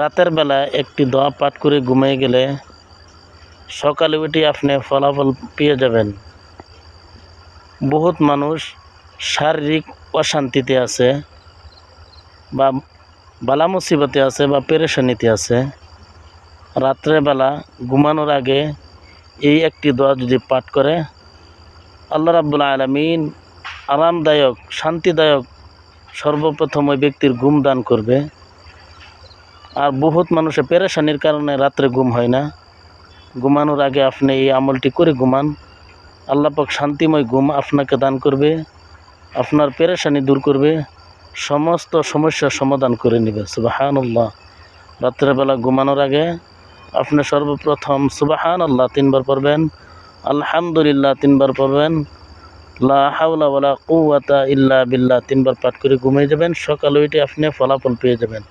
রাতের বেলা একটি দোয়া পাঠ করে ঘুমিয়ে গেলে সকালে উঠে আপনি ফলাফল পেয়ে যাবেন। বহুত মানুষ শারীরিক অশান্তিতে আছে বা বালা মুসিবতে আছে বা পেরেশানিতে আছে। রাত্রেবেলা ঘুমানোর আগে এই একটি দোয়া যদি পাঠ করে, আল্লাহ রাব্বুল আলমিন আরামদায়ক, শান্তিদায়ক, সর্বপ্রথম ওই ব্যক্তির ঘুম দান করবে। আর বহুত মানুষের পেরেশানির কারণে রাত্রে ঘুম হয় না। ঘুমানোর আগে আপনি এই আমলটি করে ঘুমান। আল্লাপাক শান্তিময় ঘুম আপনাকে দান করবে, আপনার পেরেশানি দূর করবে, সমস্ত সমস্যার সমাধান করে নেবে। সুবাহান আল্লাহ রাত্রেবেলা ঘুমানোর আগে আপনি সর্বপ্রথম সুবাহান আল্লাহ তিনবার পড়বেন, আলহামদুলিল্লাহ তিনবার পড়বেন, লা হাওলা ওয়ালা কুওয়াতা ইল্লা বিল্লাহ তিনবার পাঠ করে ঘুমিয়ে যাবেন। সকালে উঠে আপনি ফলাফল পেয়ে যাবেন।